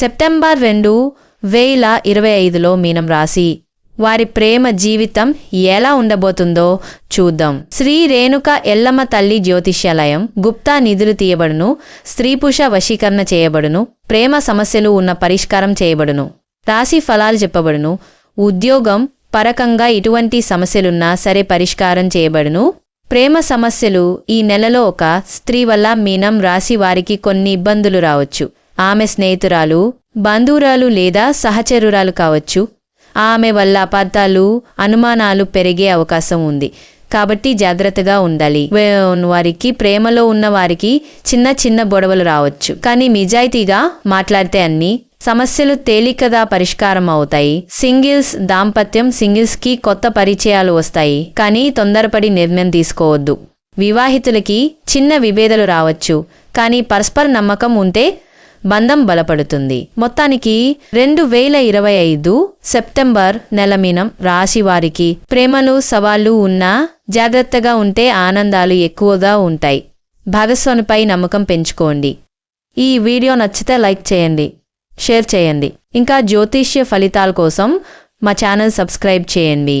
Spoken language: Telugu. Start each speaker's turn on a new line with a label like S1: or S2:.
S1: సెప్టెంబర్ రెండు వేల ఇరవై ఐదులో మీనం రాశి వారి ప్రేమ జీవితం ఎలా ఉండబోతుందో చూద్దాం. శ్రీ రేణుక ఎల్లమ్మ తల్లి జ్యోతిష్యాలయం గుప్తా నిధులు తీయబడును స్త్రీ పురుష వశీకరణ చేయబడును ప్రేమ సమస్యలు ఉన్న పరిష్కారం చేయబడును రాశి ఫలాలు చెప్పబడును ఉద్యోగం పరకంగా ఇటువంటి సమస్యలున్నా సరే పరిష్కారం చేయబడును ప్రేమ సమస్యలు ఈ నెలలో ఒక స్త్రీ వల్ల మీనం రాశి వారికి కొన్ని ఇబ్బందులు రావచ్చు. ఆమె స్నేహితురాలు బంధువురాలు లేదా సహచరురాలు కావచ్చు. ఆమె వల్ల అపార్థాలు అనుమానాలు పెరిగే అవకాశం ఉంది. కాబట్టి జాగ్రత్తగా ఉండాలి. వారికి ప్రేమలో ఉన్న వారికి చిన్న చిన్న గొడవలు రావచ్చు. కానీ నిజాయితీగా మాట్లాడితే అన్ని సమస్యలు తేలికగా పరిష్కారం అవుతాయి. సింగిల్స్ దాంపత్యం సింగిల్స్కి కొత్త పరిచయాలు వస్తాయి. కానీ తొందరపడి నిర్ణయం తీసుకోవద్దు. వివాహితులకి చిన్న విభేదాలు రావచ్చు. కానీ పరస్పర నమ్మకం ఉంటే బంధం బలపడుతుంది. మొత్తానికి రెండు వేల ఇరవై ఐదు సెప్టెంబర్ నెల మీనం రాశి వారికి ప్రేమలు సవాళ్ళు ఉన్నా జాగ్రత్తగా ఉంటే ఆనందాలు ఎక్కువగా ఉంటాయి. భాగస్వామిపై నమ్మకం పెంచుకోండి. ఈ వీడియో నచ్చితే లైక్ చేయండి షేర్ చేయండి. ఇంకా జ్యోతిష్య ఫలితాల కోసం మా ఛానల్ సబ్స్క్రైబ్ చేయండి.